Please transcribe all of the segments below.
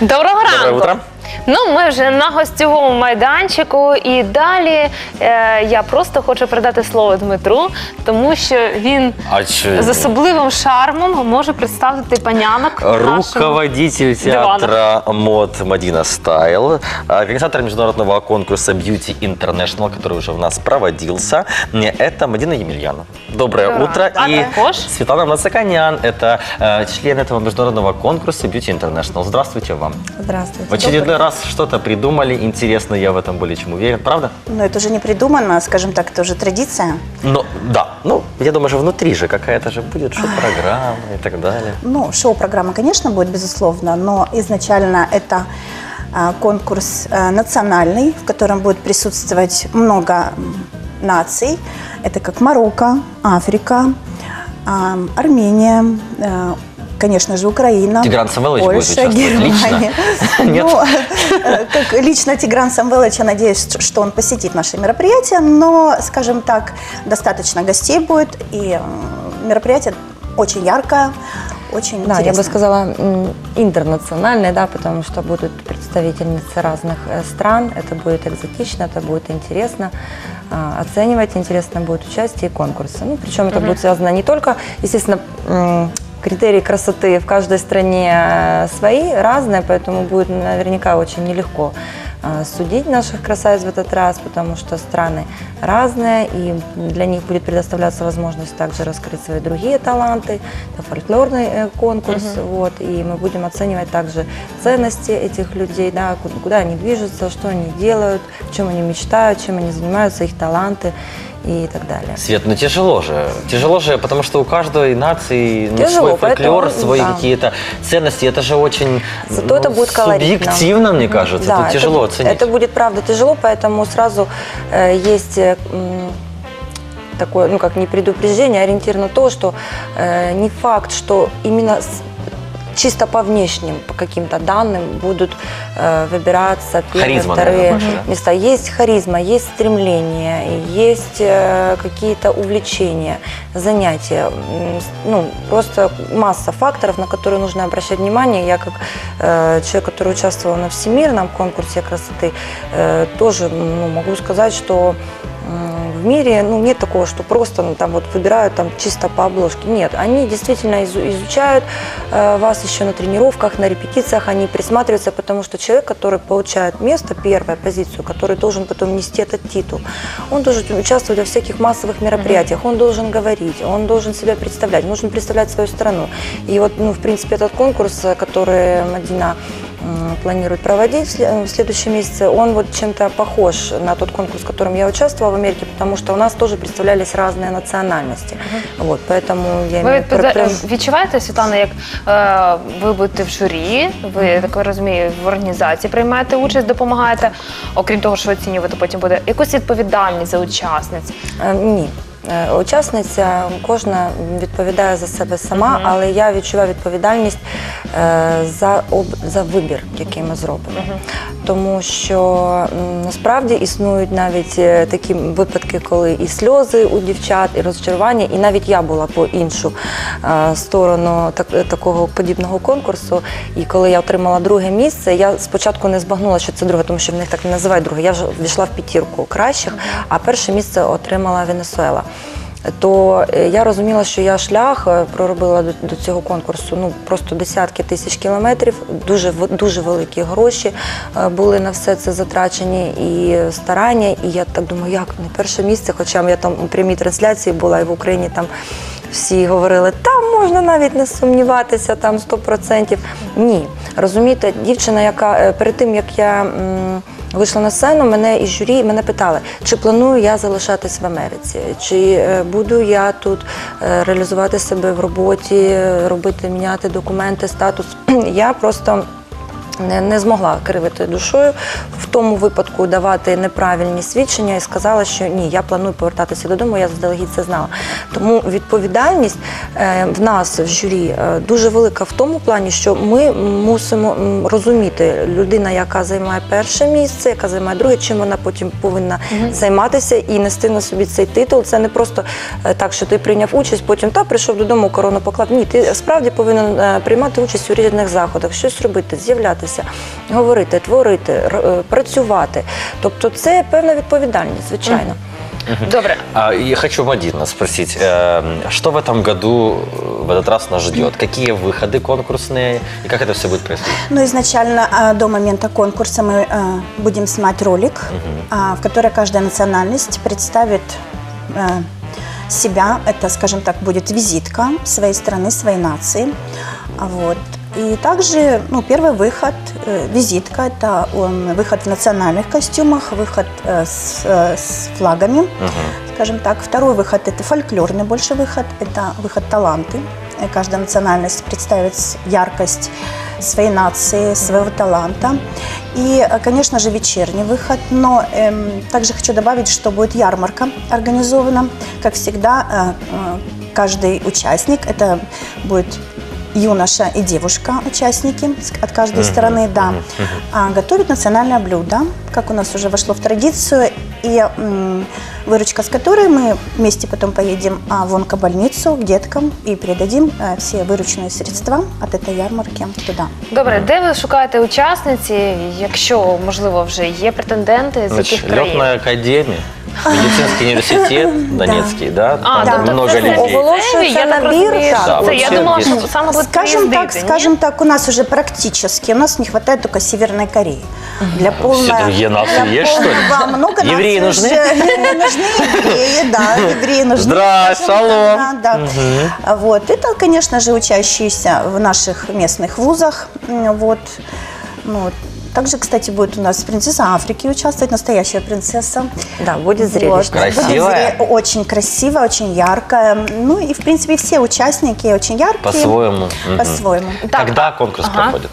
Доброго ранку. Доброе утро. Ну, ми вже на гостьовому майданчику, і далі е, я просто хочу передати слово Дмитру, тому що він А чё? з особливим шармом може представити панянок. нашого. Руководитель дивана. театра мод Мадина Стайл, организатор международного конкурса Beauty International, который уже у нас проводился, не, это Мадина Емельяна. Доброе Да. утро. А И також? Светлана Мацаканян, это э, член этого международного конкурса Beauty International. Здравствуйте вам. Здравствуйте. В очередной раз что-то придумали, интересно, я в этом более чем уверен, правда? Ну, это уже не придумано, скажем так, это уже традиция. Но, да, ну, я думаю, же внутри же какая-то же будет шоу-программа и так далее. Ну, шоу-программа, конечно, будет, безусловно, но изначально это а, конкурс а, национальный, в котором будет присутствовать много наций. Это как Марокко, Африка, а, Армения, а, конечно же, Украина, Тигран Самвелович будет Польша, лично? Германия. Ну, э, как лично Тигран Самвелович, я надеюсь, что он посетит наше мероприятие, но, скажем так, достаточно гостей будет, и мероприятие очень яркое, очень Да, я бы сказала м, интернациональные, да, потому что будут представительницы разных э, стран. Это будет экзотично, это будет интересно. А, Оценивать интересно будет участие и конкурсы. Ну, причем это будет связано не только, естественно, критерии красоты в каждой стране э, свои, разные, поэтому будет наверняка очень нелегко э, судить наших красавиц в этот раз, потому что страны разные, и для них будет предоставляться возможность также раскрыть свои другие таланты. Это фольклорный э, конкурс, вот, и мы будем оценивать также ценности этих людей, да, ку- куда они движутся, что они делают, чем они мечтают, чем они занимаются, их таланты и так далее. Свет, ну тяжело же. Тяжело же, потому что у каждой нации ну, Тяжело, свой фольклор, поэтому, свои да. какие-то ценности. Это же очень Зато ну, это будет колоритно. субъективно, мне кажется. Да, Тут это тяжело оценить. Это будет правда тяжело, поэтому сразу э, есть э, такое, ну как не предупреждение, а ориентир на то, что э, не факт, что именно чисто по внешним, по каким-то данным будут э, выбираться первые, Харизма, вторые наверное, больше, да? места. Есть харизма, есть стремление, есть э, какие-то увлечения, занятия. Ну, просто масса факторов, на которые нужно обращать внимание. Я как э, человек, который участвовал на всемирном конкурсе красоты, э, тоже ну, могу сказать, что в мире ну, нет такого, что просто ну, там вот выбирают там чисто по обложке. Нет, они действительно изу- изучают э, вас еще на тренировках, на репетициях, они присматриваются, потому что человек, который получает место, первую позицию, который должен потом нести этот титул, он должен участвовать во всяких массовых мероприятиях, он должен говорить, он должен себя представлять, должен представлять свою страну. И вот, ну, в принципе, этот конкурс, э, который Мадина планирует проводить в следующем месяце, он вот чем-то похож на тот конкурс, в котором я участвовала в Америке, потому что у нас тоже представлялись разные национальности. Вот, поэтому я Ви відпоза- відчуваєте, Світлана, як е, ви будете в журі, ви я так розумію, в організації приймаєте участь, допомагаєте, окрім того, що оцінювати потім буде якусь відповідальність за учасниць. Е, Ні. Е, Учасниця кожна відповідає за себе сама, але я відчуваю відповідальність е, за об за вибір, який ми зробимо. Тому що насправді існують навіть е, такі випадки, коли і сльози у дівчат, і розчарування, і навіть я була по іншу сторону так, такого подібного конкурсу. І коли я отримала друге місце, я спочатку не збагнула, що це друге, тому що в них так не називають друге. Я вже війшла в п'ятірку кращих, а перше місце отримала Венесуела. То е, я розуміла, що я шлях е, проробила до, цього конкурсу ну просто десятки тисяч кілометрів, дуже дуже великі гроші е, були на все це затрачені і старання. І я так думаю, як не перше місце, хоча я там у прямій трансляції була і в Україні там. Всі говорили, там можна навіть не сумніватися, там 100%. Ні. Розумієте, дівчина, яка перед тим як я вийшла на сцену, мене і журі мене питали, чи планую я залишатись в Америці, чи е, буду я тут е, реалізувати себе в роботі, робити, міняти документи, статус. Я просто не, не змогла кривити душою тому випадку давати неправильні свідчення і сказала, що ні, я планую повертатися додому, я заздалегідь це знала. Тому відповідальність е, в нас в журі е, дуже велика в тому плані, що ми мусимо розуміти людина, яка займає перше місце, яка займає друге, чим вона потім повинна займатися і нести на собі цей титул. Це не просто е, так, що ти прийняв участь, потім та прийшов додому, корону поклав. Ні, ти справді повинен приймати участь у різних заходах, щось робити, з'являтися. говорити, творити, е, працювати. Тобто це певна відповідальність, звичайно. Добре. А, и хочу Мадина спросить, э, что в этом году, э, в этот раз нас ждет? Какие выходы конкурсные и как это все будет происходить? Ну, изначально а, до момента конкурса мы а, будем снимать ролик, а, в который каждая национальность представит а, себя. Это, скажем так, будет визитка своей страны, своей нации. А Вот. И также ну, первый выход, э, визитка, это он, выход в национальных костюмах, выход э, с, э, с флагами, скажем так. Второй выход – это фольклорный больше выход, это выход таланты. Э, Каждая национальность представит яркость своей нации, своего таланта. И, э, конечно же, вечерний выход. Но эм, также хочу добавить, что будет ярмарка организована. Как всегда, э, э, каждый участник, это будет юноша и девушка, участники с- от каждой стороны, да, а, готовят национальное блюдо, как у нас уже вошло в традицию, и м, выручка с которой мы вместе потом поедем а, в онкобольницу к деткам и передадим э, все вырученные средства от этой ярмарки туда. Добре, де ви шукаєте учасниці, якщо можливо вже є претенденти з Значит, яких країн? летная академия, медицинский университет Донецкий, да? А, Там тобто много це людей. Оголошується я так набір, розумію, так. що Да, це. Я вообще думала, є. що саме будуть Скажем так, приїздити, ні? скажем так, у нас уже практически, у нас не хватает только Северной Кореи. Для полного, другие нации для есть, что ли? полного- много Евреи наций нужны? уже- Не нужны евреи, да, евреи нужны. Здрасте, скажем так, шалом. Да, да. Вот, это, конечно же, учащиеся в наших местных вузах, М, вот, ну, вот. Также, кстати, будет у нас принцесса Африки участвовать, настоящая принцесса. Да, будет Вот. зрелищно. Будет Красивая? зре- Очень красивая, очень яркая. Ну и, в принципе, все участники очень яркие. По-своему. Мгм. По-своему. Так, Когда конкурс ага. проходит?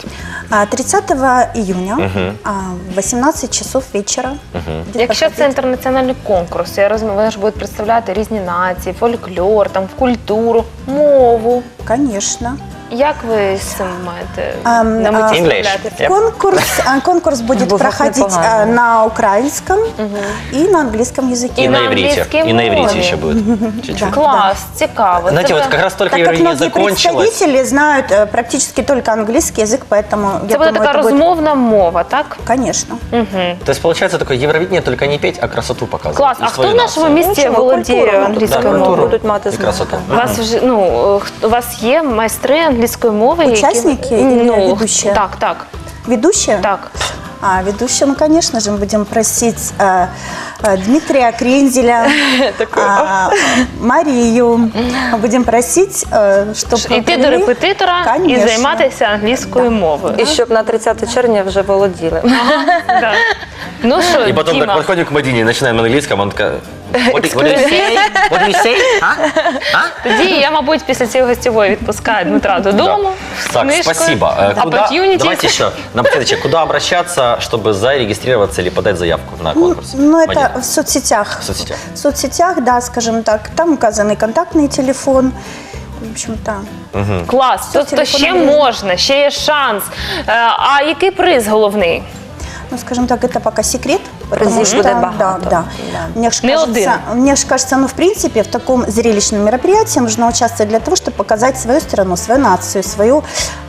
А, 30 июня а, в 18 часов вечера. будет Якщо це проходить. інтернаціональний конкурс, я розумію, вони ж будуть представляти різні нації, фольклор, там культуру, мову. Конечно. Як ви з цим маєте Ам, на меті а, English. справлятися? Yep. Конкурс, а, конкурс будет Было проходить непогано. а, на украинском и на английском языке. И И на на иврите. английском И на иврите мове. еще будет. Чуть-чуть. Клас, цікаво. Знаете, Це вот ви- как раз только Так как евровидение многие закончилось. представители знают э, практически только английский язык, поэтому це я буде думаю, така это будет- розмовна мова, так? Конечно. Угу. То есть получается такое Евровидение только не петь, а красоту показывать. Клас. И А хто свою в нашому нацию. місті Нічого, володіє культуру, Да, англійською культуру. мовою? Будуть мати И змогу, красоту. так. У вас вже ну хто- у вас є майстри англійської мови, Учасники які или ну ведущие? так, так, Ведущая? так. А ведущую, ну, конечно же, мы будем просить э, э, Дмитрия Крензеля, а, Марию. Будем просить, э, чтобы Іти до репетитора і Конечно. займатися англійською мовою. І щоб на 30 червня вже володіли. Да. Ну що, И потом так Діма, подходим к Мадине, начинаем на английском, он такая... What do what do you say? What do you say? А? А? тоді я, мабуть, після цієї гостєвої відпускаю Дмитра додому. з Так, книжкою. спасибо. Э, Куда, Opportunities. давайте еще, напоследок, куда обращаться, чтобы зарегистрироваться или подать заявку на Ну, конкурс? ну, это Мадина? в соцсетях. В соцсетях. В соцсетях, да, скажем так. Там указанный контактный телефон. В общем-то, Клас, тобто телефон ще англійський. можна, ще є шанс. Е, А який приз головний? ну, скажем так, это пока секрет. Призів что- буде багато. да. Да. Мне ж Не кажется, мне ж кажется, ну, в принципе, в таком зрелищном мероприятии нужно участвовать для того, чтобы показать свою страну, свою нацию, свою,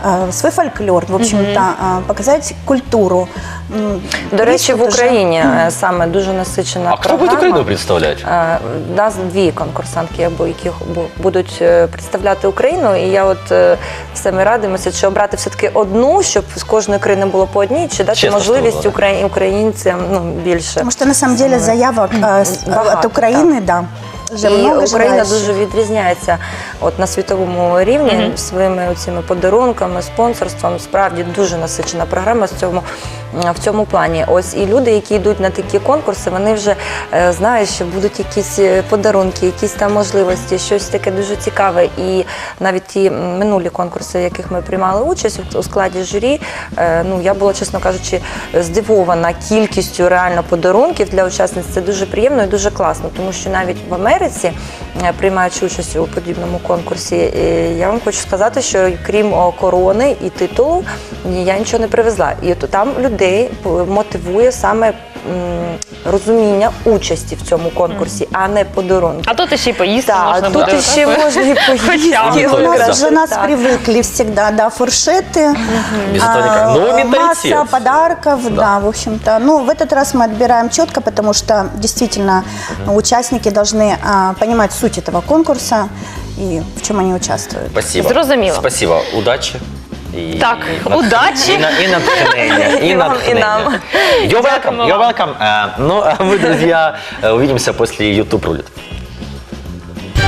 э, свой фольклор, в общем-то, э, показать культуру. М, До здесь речі, в вот уже- Україні е, саме дуже насичена А кто будет програма. Украину представлять? Е, Нас дві конкурсантки, або які бу- будуть е, представляти Україну. І я от е, все ми радимося, чи обрати все-таки одну, щоб з кожної країни було по одній, чи дати Чесно можливість сказано. украї- українцям ну, більше. Потому что на самом деле заявок э, с- Багато, от Украины, да, уже І много Україна желающих. дуже відрізняється от на світовому рівні своїми цими подарунками, спонсорством. Справді дуже насичена програма з цьому в цьому плані. Ось і люди, які йдуть на такі конкурси, вони вже е, знають, що будуть якісь е, подарунки, якісь там можливості, щось таке дуже цікаве. І навіть ті минулі конкурси, в яких ми приймали участь у- у складі журі, е, ну я була, чесно кажучи, здивована кількістю реально подарунків для учасниць. Це дуже приємно і дуже класно, тому що навіть в Америці, е, приймаючи участь у подібному конкурсі, е, я вам хочу сказати, що крім о, корони і титулу, я нічого не привезла. І от там людей п- мотивує саме м, розуміння участі в цьому конкурсі, а не подарунки. А тут ще й поїсти Так, можна тут буде. ще так? можна і Хоча б. поїсти. У нас Да. уже нас Так. привыкли всегда, да, фуршеты, Без этого никак. а, Новый менталитет. масса подарков, Да. да. в общем-то. Ну, в этот раз мы отбираем четко, потому что действительно участники должны а, понимать суть этого конкурса и в чем они участвуют. Спасибо. Зрозуміло. Спасибо. Удачи. И, Так, и удачі. И, на, и натхнення. І И вам, і натхнення. нам. You're welcome. You're welcome. Э, ну, а мы, друзья, э, увидимся после YouTube рулит.